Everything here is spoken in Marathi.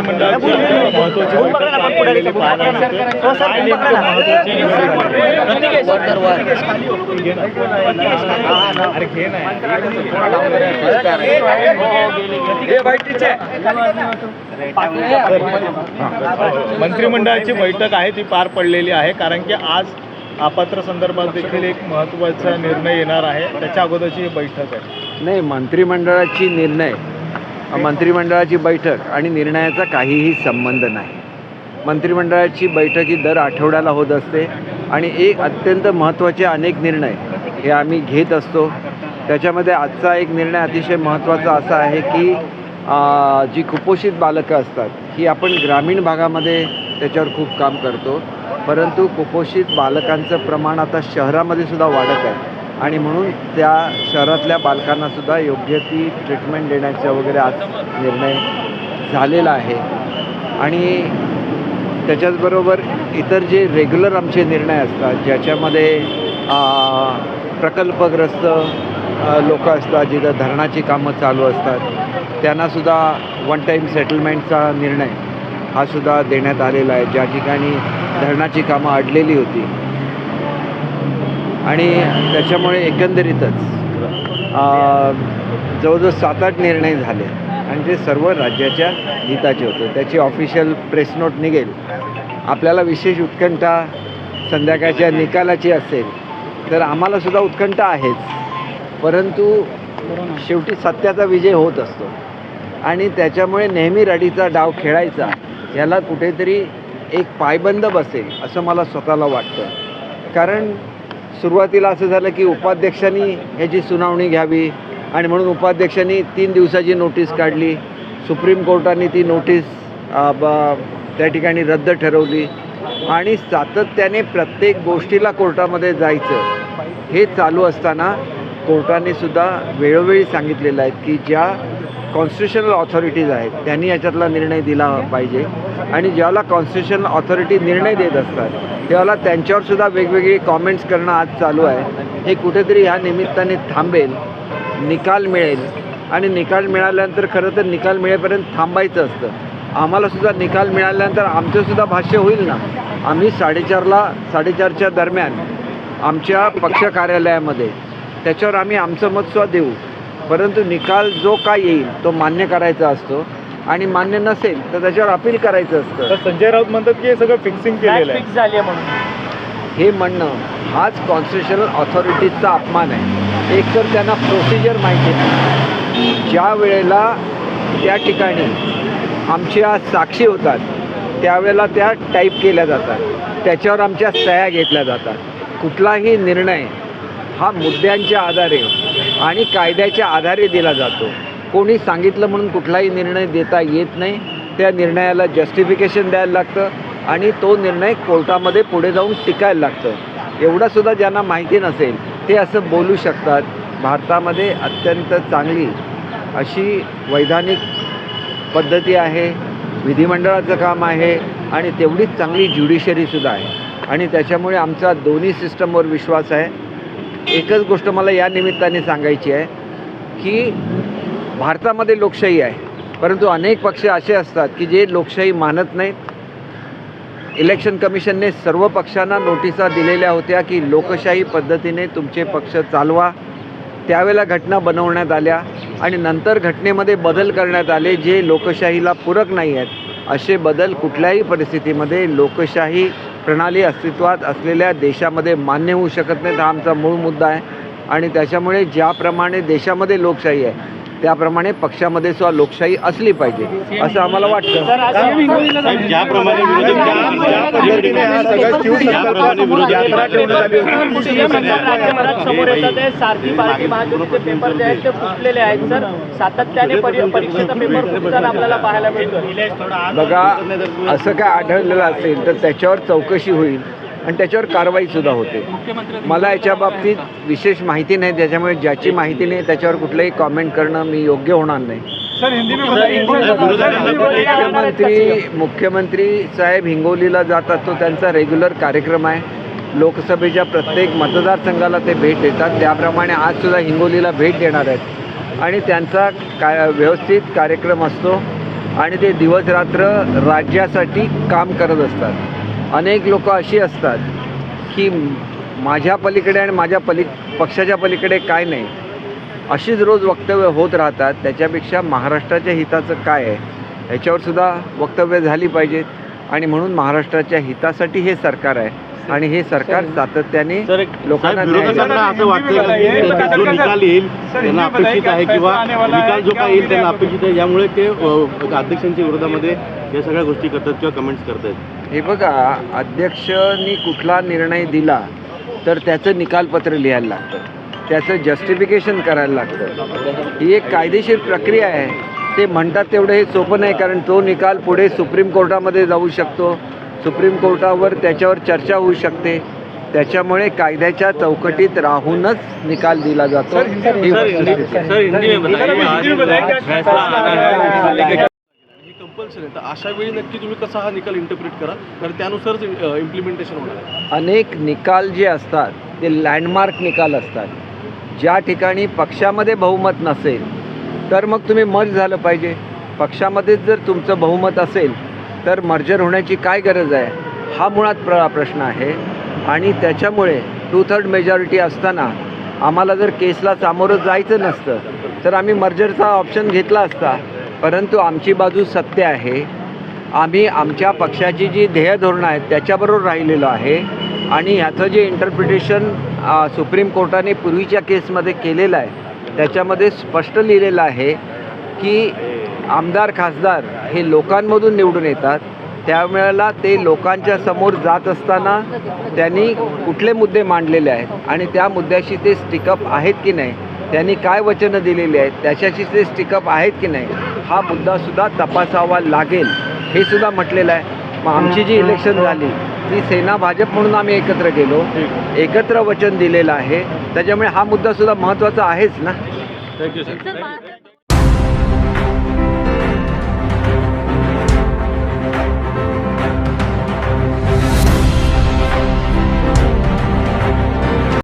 मंत्रिमंडळाची महत्वाची बैठक काय नेमकं अरे घे नाही मंत्रिमंडळाची बैठक आहे ती पार पडलेली आहे कारण की आज अपात्र संदर्भात देखील एक महत्त्वाचा निर्णय येणार आहे. त्याच्या अगोदरची बैठक आहे. नाही मंत्रिमंडळाची निर्णय मंत्रिमंडळाची बैठक आणि निर्णयाचा काहीही संबंध नाही. मंत्रिमंडळाची बैठक ही दर आठवड्याला होत असते आणि एक अत्यंत महत्त्वाचे अनेक निर्णय हे आम्ही घेत असतो. त्याच्यामध्ये आजचा एक निर्णय अतिशय महत्त्वाचा असा आहे की जी कुपोषित बालकं असतात ही आपण ग्रामीण भागामध्ये त्याच्यावर खूप काम करतो. परंतु कुपोषित बालकांचं प्रमाण आता शहरामध्ये सुद्धा वाढत आहे. आणि म्हणून त्या शहरातल्या बालकांनासुद्धा योग्य ती ट्रीटमेंट देण्याचा वगैरे आज निर्णय झालेला आहे. आणि त्याच्याचबरोबर इतर जे रेग्युलर आमचे निर्णय असतात ज्याच्यामध्ये प्रकल्पग्रस्त लोक असतात जिथं धरणाची कामं चालू असतात त्यांनासुद्धा वन टाईम सेटलमेंटचा निर्णय हा सुद्धा देण्यात आलेला आहे. ज्या ठिकाणी धरणाची कामं अडलेली होती आणि त्याच्यामुळे एकंदरीतच जवळजवळ सात आठ निर्णय झाले. आणि ते सर्व राज्याच्या हिताचे होते. त्याची ऑफिशियल प्रेस नोट निघेल. आपल्याला विशेष उत्कंठा संध्याकाळच्या निकालाची असेल तर आम्हालासुद्धा उत्कंठा आहेच. परंतु शेवटी सत्याचा विजय होत असतो. आणि त्याच्यामुळे नेहमी रडीचा डाव खेळायचा याला कुठेतरी एक पायबंद बसेल असं मला स्वतःला वाटतं. कारण सुरुवातीला असं झालं की उपाध्यक्षांनी ह्याची सुनावणी घ्यावी आणि म्हणून उपाध्यक्षांनी तीन दिवसाची नोटीस काढली. सुप्रीम कोर्टाने ती नोटीस ब- त्या ठिकाणी रद्द ठरवली. आणि सातत्याने प्रत्येक गोष्टीला कोर्टामध्ये जायचं हे चालू असताना कोर्टाने सुद्धा वेळोवेळी सांगितलेलं आहे की ज्या कॉन्स्टिट्युशनल ऑथॉरिटीज आहेत त्यांनी याच्यातला निर्णय दिला पाहिजे. आणि ज्याला कॉन्स्टिट्युशन ऑथॉरिटी निर्णय देत असतात त्याला त्यांच्यावरसुद्धा वेगवेगळी कॉमेंट्स करणं आज चालू आहे. हे कुठेतरी ह्या निमित्ताने थांबेल निकाल मिळेल. आणि निकाल मिळाल्यानंतर खरं तर निकाल मिळेपर्यंत थांबायचं असतं. आम्हालासुद्धा निकाल मिळाल्यानंतर आमचंसुद्धा भाष्य होईल ना? आम्ही साडेचारला साडेचारच्या दरम्यान आमच्या पक्ष कार्यालयामध्ये त्याच्यावर आम्ही आमचं मत देऊ. परंतु निकाल जो काय येईल तो मान्य करायचा असतो. आणि मान्य नसेल तर त्याच्यावर अपील करायचं असतं. तर संजय राऊत म्हणतात की हे सगळं फिक्सिंग केलेलं आहे. झाली आहे म्हणून. हे म्हणणं हाच कॉन्स्टिट्युशनल ऑथॉरिटीजचा अपमान आहे. एकतर त्यांना प्रोसिजर माहिती नाही ज्या वेळेला त्या ठिकाणी आमच्या साक्षी होतात त्यावेळेला त्या टाईप केल्या जातात. त्याच्यावर आमच्या सह्या घेतल्या जातात. कुठलाही निर्णय हा मुद्द्यांच्या आधारे आणि कायद्याच्या आधारे दिला जातो. कोणी सांगितलं म्हणून कुठलाही निर्णय देता येत नाही. त्या निर्णयाला जस्टिफिकेशन द्यायला लागतं आणि तो निर्णय कोर्टामध्ये पुढे जाऊन टिकायला लागतं. एवढंसुद्धा ज्यांना माहिती नसेल ते असं बोलू शकतात भारतामध्ये अत्यंत चांगली अशी वैधानिक पद्धती आहे विधिमंडळाचं काम आहे आणि तेवढीच चांगली ज्युडिशरीसुद्धा आहे. आणि त्याच्यामुळे आमचा दोन्ही सिस्टमवर विश्वास आहे. एकच गोष्ट मला या निमित्ताने सांगायची आहे की भारतामध्ये लोकशाही आहे. परंतु अनेक पक्ष असे असतात की जे लोकशाही मानत नाहीत. इलेक्शन कमिशनने सर्व पक्षांना नोटिसा दिलेल्या होत्या की लोकशाही पद्धतीने तुमचे पक्ष चालवा. त्यावेळेला घटना बनवण्यात आल्या आणि नंतर घटनेमध्ये बदल करण्यात आले जे लोकशाहीला पूरक नाही आहेत. असे बदल कुठल्याही परिस्थितीमध्ये लोकशाही प्रणाली अस्तित्वात असलेल्या देशामध्ये मान्य होऊ शकत नाहीत हा आमचा मूळ मुद्दा आहे. आणि त्याच्यामुळे ज्याप्रमाणे देशामध्ये लोकशाही आहे त्याप्रमाणे पक्षामध्ये सुद्धा लोकशाही असली पाहिजे असं आम्हाला वाटतं. ज्याप्रमाणे हा बघा. असं काय आढळलेलं असेल तर त्याच्यावर चौकशी होईल. आणि त्याच्यावर कारवाईसुद्धा होते. मला याच्या बाबतीत विशेष माहिती नाही त्याच्यामुळे ज्याची माहिती नाही त्याच्यावर कुठलंही कॉमेंट करणं मी योग्य होणार नाही. मुख्यमंत्री मुख्यमंत्री साहेब हिंगोलीला जातात तो त्यांचा रेग्युलर कार्यक्रम आहे. लोकसभेच्या प्रत्येक मतदारसंघाला ते भेट देतात. त्याप्रमाणे आज सुद्धा हिंगोलीला भेट देणार आहेत. आणि त्यांचा काय व्यवस्थित कार्यक्रम असतो आणि ते दिवसरात्र राज्यासाठी काम करत असतात. अनेक लोक अशी असतात की माझ्या पलीकडे आणि माझ्या पली पक्षाच्या पलीकडे काय नाही. अशीच रोज वक्तव्य होत राहतात. त्याच्यापेक्षा महाराष्ट्राच्या हिताचं काय आहे? याच्यावर सुद्धा वक्तव्य झाली पाहिजेत. आणि म्हणून महाराष्ट्राच्या हितासाठी हे सरकार आहे. आणि हे सरकार सातत्याने लोकांना असं वाटतं की जो निकाल येईल त्यांना अपेक्षित आहे किंवा निकाल जो काय येईल त्यांना अपेक्षित आहे. यामुळे ते अध्यक्षांच्या विरोधामध्ये या सगळ्या गोष्टी करतात किंवा कमेंट्स करतात हे बघा अध्यक्षांनी कुठला निर्णय दिला तर त्याचं निकालपत्र लिहायला लागतं. त्याचं जस्टिफिकेशन करायला लागतं. ही एक कायदेशीर प्रक्रिया आहे. ते म्हणतात तेवढं हे सोपं नाही कारण तो निकाल पुढे सुप्रीम कोर्टामध्ये जाऊ शकतो. सुप्रीम कोर्टावर त्याच्यावर चर्चा होऊ शकते त्याच्यामुळे कायद्याच्या चौकटीत राहूनच निकाल दिला जातो ही. ही अशा वेळी नक्की तुम्ही कसा हा निकाल इंटरप्रिट करा कारण त्यानुसारच इम्प्लिमेंटेशन होणार आहे अनेक निकाल जे असतात ते लँडमार्क निकाल असतात ज्या ठिकाणी पक्षामध्ये बहुमत नसेल तर मग तुम्ही मर्ज झालं पाहिजे पक्षामध्येच जर तुमचं बहुमत असेल तर मर्जर होण्याची काय गरज आहे? हा मुळात प्र प्रश्न आहे. आणि त्याच्यामुळे टू थर्ड मेजॉरिटी असताना आम्हाला जर केसला सामोरं जायचं नसतं तर आम्ही मर्जरचा ऑप्शन घेतला असता. परंतु आमची बाजू सत्य आहे. आम्ही आमच्या पक्षाची जी ध्येय धोरणं आहेत त्याच्याबरोबर राहिलेलो आहे. आणि ह्याचं जे इंटरप्रिटेशन सुप्रीम कोर्टाने पूर्वीच्या केसमध्ये केलेलं आहे त्याच्यामध्ये स्पष्ट लिहिलेलं आहे की आमदार खासदार हे लोकांमधून निवडून येतात. त्यावेळेला ते लोकांच्या समोर जात असताना त्यांनी कुठले मुद्दे मांडलेले आहेत आणि त्या मुद्द्याशी ते स्टिकअप आहेत की नाही त्यांनी काय वचनं दिलेली आहेत त्याच्याशी ते स्टिकअप आहेत की नाही हा मुद्दासुद्धा तपासावा लागेल हे सुद्धा म्हटलेलं आहे. मग आमची जी इलेक्शन झाली ती सेना भाजप म्हणून आम्ही एकत्र गेलो. एकत्र वचन दिलेलं आहे. त्याच्यामुळे हा मुद्दा सुद्धा महत्त्वाचा आहेच ना? Thank you sir